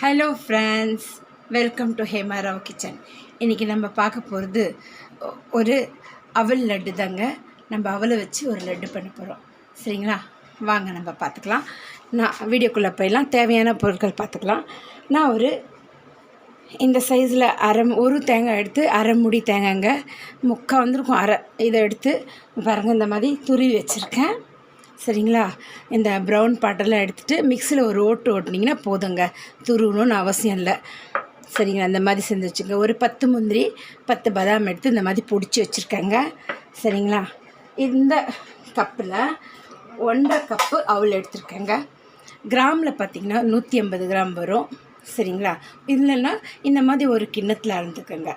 Hello friends welcome to Hemarao kitchen இன்றைக்கி நம்ம பார்க்க போகிறது ஒரு அவல் லட்டு தாங்க. நம்ம அவலை வச்சு ஒரு லட்டு பண்ண போகிறோம் சரிங்களா? வாங்க நம்ம பார்த்துக்கலாம். நான் வீடியோக்குள்ளே போயிடலாம். தேவையான பொருட்கள் பார்த்துக்கலாம். நான் ஒரு இந்த சைஸில் அரை ஒரு தேங்காய் எடுத்து அரை முடி தேங்காய்ங்க. முக்கால் வந்திருக்கும். அரை இதை எடுத்து பாருங்கள் இந்த மாதிரி துருவி வச்சுருக்கேன். சரிங்களா? இந்த ப்ரௌன் பாட்டெல்லாம் எடுத்துகிட்டு மிக்சியில் ஒரு ஓட்டு ஓட்டுனீங்கன்னா போதுங்க. துருவணும்னு அவசியம் இல்லை. சரிங்களா? இந்த மாதிரி செஞ்சு வச்சுங்க ஒரு பத்து முந்திரி பத்து பாதாம் எடுத்து இந்த மாதிரி பிடிச்சி வச்சுருக்கேங்க. சரிங்களா? இந்த கப்பில் ஒன்றரை கப்பு அவள் எடுத்திருக்கேங்க. கிராமில் பார்த்திங்கன்னா நூற்றி ஐம்பது கிராம் வரும். சரிங்களா? இல்லைன்னா இந்த மாதிரி ஒரு கிண்ணத்தில் அறந்துக்கோங்க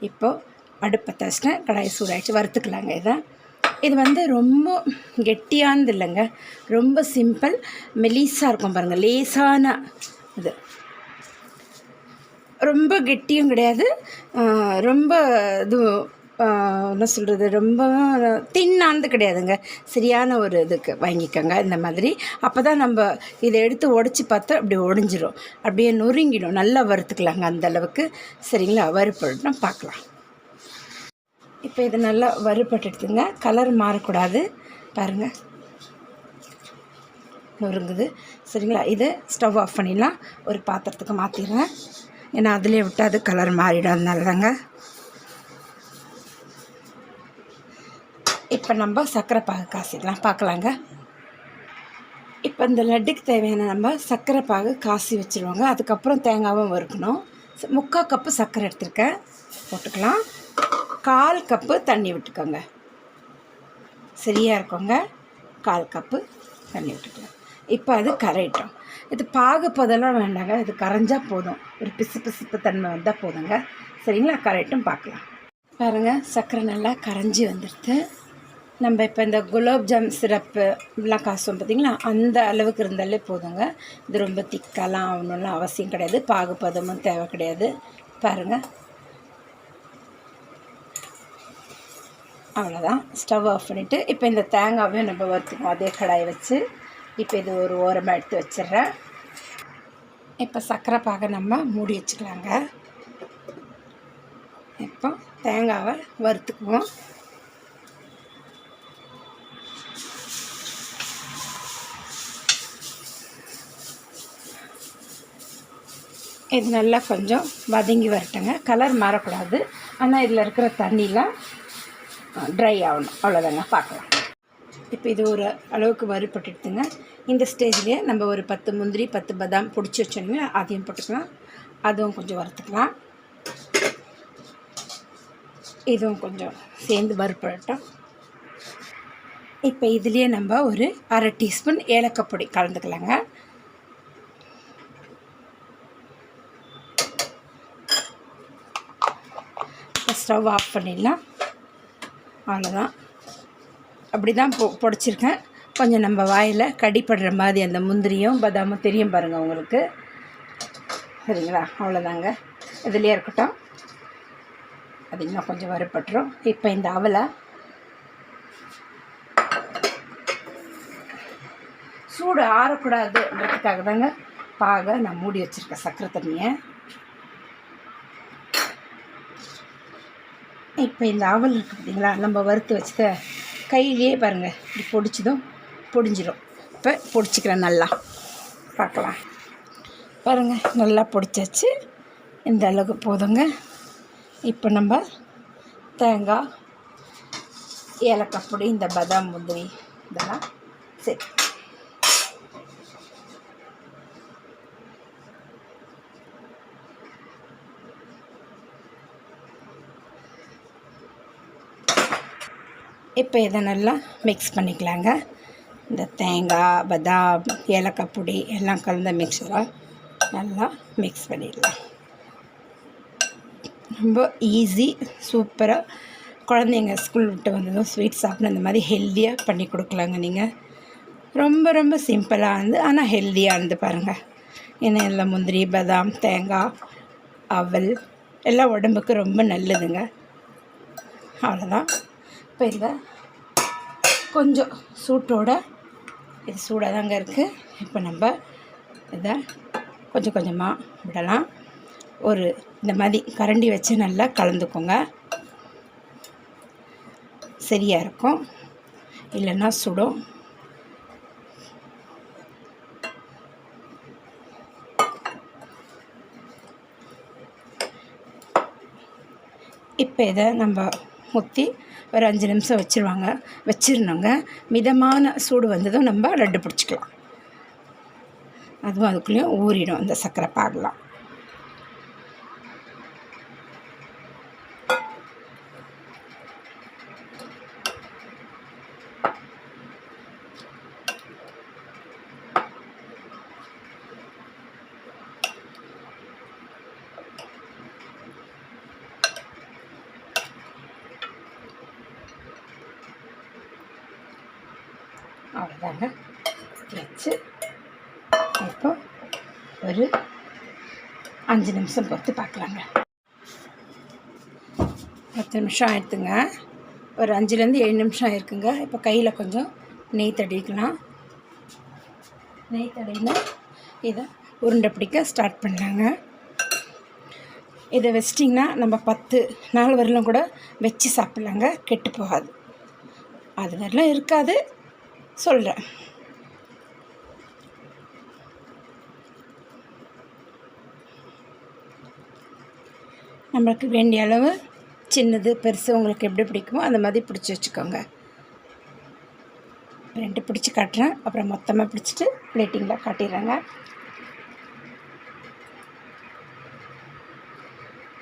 இப்போது அடுப்பை தச்சிட்டேன் கடாய் சூடாகிடுச்சு வறுத்துக்கலாங்க இதை. இது வந்து ரொம்ப கெட்டியானது இல்லைங்க ரொம்ப சிம்பிள் மெலிசாக இருக்கும் பாருங்கள் லேசான இது. ரொம்ப கெட்டியும் கிடையாது. ரொம்ப இது என்ன சொல்கிறது ரொம்ப தின்னானது கிடையாதுங்க. சரியான ஒரு இதுக்கு வாங்கிக்கோங்க இந்த மாதிரி. அப்போ தான் நம்ம இதை எடுத்து உடச்சி பார்த்தா அப்படி ஒடிஞ்சிரும் அப்படியே நொறுங்கிடும். நல்லா வறுத்துக்கலாங்க அந்தளவுக்கு சரிங்களா? வறுப்படணும் பார்க்கலாம். இப்போ இது நல்லா வறுபட்டுடுதுங்க. கலர் மாறக்கூடாது. பாருங்கள் நொறுங்குது. சரிங்களா? இதை ஸ்டவ் ஆஃப் பண்ணிடலாம். ஒரு பாத்திரத்துக்கு மாற்றிடுறேன் ஏன்னா அதிலே விட்டால் அது கலர் மாறிடும். அதனால தாங்க இப்போ நம்ம சர்க்கரை பாகு காசிடலாம். பார்க்கலாங்க. இப்போ இந்த லட்டுக்கு தேவையான நம்ம சர்க்கரை பாகு காசி வச்சுருவாங்க. அதுக்கப்புறம் தேங்காவும் வறுக்கணும். முக்கால் கப்பு சர்க்கரை எடுத்திருக்கேன். போட்டுக்கலாம். கால் கப்பு தண்ணி விட்டுக்கோங்க. சரியாக இருக்கோங்க? கால் கப்பு தண்ணி விட்டுக்கலாம் இப்போ அது கரையிட்டோம். இது பாகுப்பதெல்லாம் வேண்டாங்க. இது கரைஞ்சால் போதும். ஒரு பிசு பிசுப்பு தன்மை வந்தால் போதுங்க. சரிங்களா? கரைட்டும் பார்க்கலாம் பாருங்கள் சர்க்கரை நல்லா கரைஞ்சி வந்துடுது நம்ம இப்போ இந்த குலாப் ஜாம் சிரப்பு இப்படிலாம் காசும் பார்த்திங்களா அந்த அளவுக்கு இருந்தாலே போதுங்க. இது ரொம்ப திக்கெல்லாம் ஆகணும்லாம் அவசியம் கிடையாது. பாகுபதமும் தேவை கிடையாது. பாருங்கள் அவ்வளோதான் ஸ்டவ் ஆஃப் பண்ணிவிட்டு இப்போ இந்த தேங்காவையும் நம்ம வறுத்துக்குவோம். அதே கடாயை வச்சு. இப்போ இது ஒரு ஓரமாக எடுத்து வச்சிடுறேன். இப்போ சர்க்கரை பாகை நம்ம மூடி வச்சுக்கலாங்க. இப்போ தேங்காவை வறுத்துக்குவோம். இது நல்லா கொஞ்சம் வதங்கி வரட்டுங்க. கலர் மாறக்கூடாது. ஆனால் இதில் இருக்கிற தண்ணிலாம் ட்ரை ஆகணும். அவ்வளோதாங்க பார்க்கலாம். இப்போ இது ஒரு அளவுக்கு வறுபட்டுடுதுங்க இந்த ஸ்டேஜ்லேயே நம்ம ஒரு பத்து முந்திரி பத்து பாதாம் பிடிச்சி வச்சோங்க அதையும் போட்டுக்கலாம். அதுவும் கொஞ்சம் வறுத்துக்கலாம். இதுவும் கொஞ்சம் சேர்ந்து வறுப்படட்டும் இப்போ இதுலேயே நம்ம ஒரு அரை டீஸ்பூன் ஏலக்காய் பொடி கலந்துக்கலாங்க. ஸ்டவ் ஆஃப் பண்ணிடலாம். அவ்வளோதான் அப்படி தான் பொ பொடிச்சிருக்கேன். கொஞ்சம் நம்ம வாயில் கடிப்படுற மாதிரி அந்த முந்திரியும் பதாமும் தெரியும் பாருங்கள் உங்களுக்கு. சரிங்களா? அவ்வளோதாங்க இதுலேயே இருக்கட்டும். அது இன்னும் கொஞ்சம் வறுபட்டுரும். இப்போ இந்த அவலை சூடு ஆறக்கூடாதுன்றதுக்காக தாங்க பாகை நான் மூடி வச்சுருக்கேன் சக்கரை தண்ணியை. இப்போ இந்த அவல் இருக்குது பார்த்தீங்களா நம்ம வறுத்து வச்சத கையிலேயே பாருங்கள் இப்படி பொடிச்சதும் பொடிஞ்சிடும். இப்போ பொடிச்சிக்கிறேன் நல்லா. பார்க்கலாம். பாருங்கள் நல்லா பொடிச்சாச்சு. இந்த அளவுக்கு போதுங்க. இப்போ நம்ம தேங்காய் ஏலக்காய் பொடி இந்த பாதாம் முந்திரி இதெல்லாம் சரி இப்போ இதை நல்லா மிக்ஸ் பண்ணிக்கலாங்க. இந்த தேங்காய் பதாம் ஏலக்காய் பொடி எல்லாம் கலந்த மிக்சராக நல்லா மிக்ஸ் பண்ணிடலாம். ரொம்ப ஈஸி சூப்பராக குழந்தைங்க ஸ்கூல் விட்டு வந்ததும் ஸ்வீட் சாப்பிட இந்த மாதிரி ஹெல்த்தியாக பண்ணி கொடுக்கலாங்க நீங்கள் ரொம்ப ரொம்ப சிம்பிளாக இருந்து ஆனால் ஹெல்த்தியாக இருந்து பாருங்கள் ஏன்னா எல்லாம் முந்திரி பாதாம் தேங்காய் அவல் எல்லாம் உடம்புக்கு ரொம்ப நல்லதுங்க. அவ்வளோதான் இப்போ இதை கொஞ்சம் சூட்டோட இது சூடாக தாங்க இருக்குது இப்போ நம்ம இதை கொஞ்சம் கொஞ்சமாக விடலாம். ஒரு இந்த மாதிரி கரண்டி வச்சு நல்லா கலந்துக்கோங்க. சரியாக இருக்கும். இல்லைன்னா சுடும். இப்போ இதை நம்ம ஊற்றி ஒரு அஞ்சு நிமிஷம் வச்சுருவாங்க. வச்சிருந்தோங்க மிதமான சூடு வந்ததும் நம்ம லட்டு பிடிச்சிக்கலாம். அதுவும் அதுக்குள்ளேயும் ஊறிடும் அந்த சர்க்கரை பாகலாம். அவ்வளோதாங்க வச்சு இப்போ ஒரு அஞ்சு நிமிஷம் பொறுத்து பார்க்கலாங்க. பத்து நிமிஷம் ஆயிடுத்துங்க. ஒரு அஞ்சுலேருந்து ஏழு நிமிஷம் ஆயிருக்குங்க. இப்போ கையில் கொஞ்சம் நெய் தடிக்கலாம் நெய் தடவினா இதை உருண்டை பிடிக்க ஸ்டார்ட் பண்ணலாங்க. இதை வச்சிட்டிங்கன்னா நம்ம பத்து நாள் வரலும் கூட வச்சு சாப்பிட்லாங்க. கெட்டு போகாது. அது வரலாம் இருக்காது. சொல்கிறேன் நம்மளுக்கு வேண்டிய அளவு சின்னது பெருசு உங்களுக்கு எப்படி பிடிக்குமோ அந்த மாதிரி பிடிச்சி வச்சுக்கோங்க. ரெண்டு பிடிச்சி காட்டுறேன். அப்புறம் மொத்தமாக பிடிச்சிட்டு பிளேட்டிங்கில் காட்டிடுறேங்க.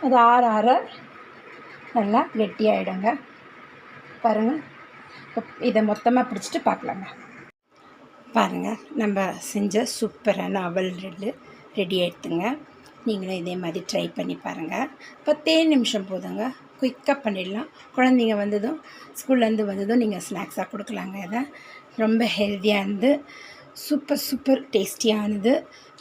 அது ஆற ஆற நல்லா கெட்டியாகிடுங்க பாருங்கள் இதை மொத்தமாக பிடிச்சிட்டு பார்க்கலாங்க. பாருங்கள் நம்ம செஞ்ச சூப்பரான அவல் ரெண்டு ரெடி ஆகிடுத்துங்க நீங்களும் இதே மாதிரி ட்ரை பண்ணி பாருங்கள் பத்தே நிமிஷம் போதுங்க. குயிக்காக பண்ணிடலாம். குழந்தைங்க வந்ததும் ஸ்கூல்லேருந்து வந்ததும் நீங்கள் ஸ்நாக்ஸாக கொடுக்கலாங்க இதை. ரொம்ப ஹெல்த்தியாக இருந்து சூப்பர் சூப்பர் டேஸ்டியானது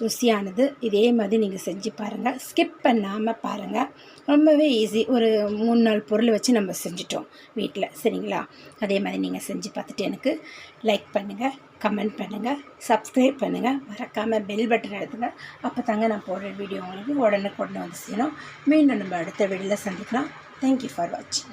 ருசியானது. இதே மாதிரி நீங்கள் செஞ்சு பாருங்கள் ஸ்கிப் பண்ணாமல் பாருங்கள் ரொம்பவே ஈஸி ஒரு மூணு நாலு பொருள் வச்சு நம்ம செஞ்சிட்டோம் வீட்டில் சரிங்களா? அதே மாதிரி நீங்கள் செஞ்சு பார்த்துட்டு எனக்கு லைக் பண்ணுங்கள் கமெண்ட் பண்ணுங்கள் சப்ஸ்கிரைப் பண்ணுங்கள் மறக்காமல் பெல் பட்டன் எடுத்துங்க அப்போ தாங்க நான் போடுற வீடியோ உங்களுக்கு உடனே கொண்டு வந்து செய்யணும் மீண்டும் நம்ம அடுத்த வீடியோவில் சந்திக்கலாம். தேங்க்யூ ஃபார் வாட்சிங்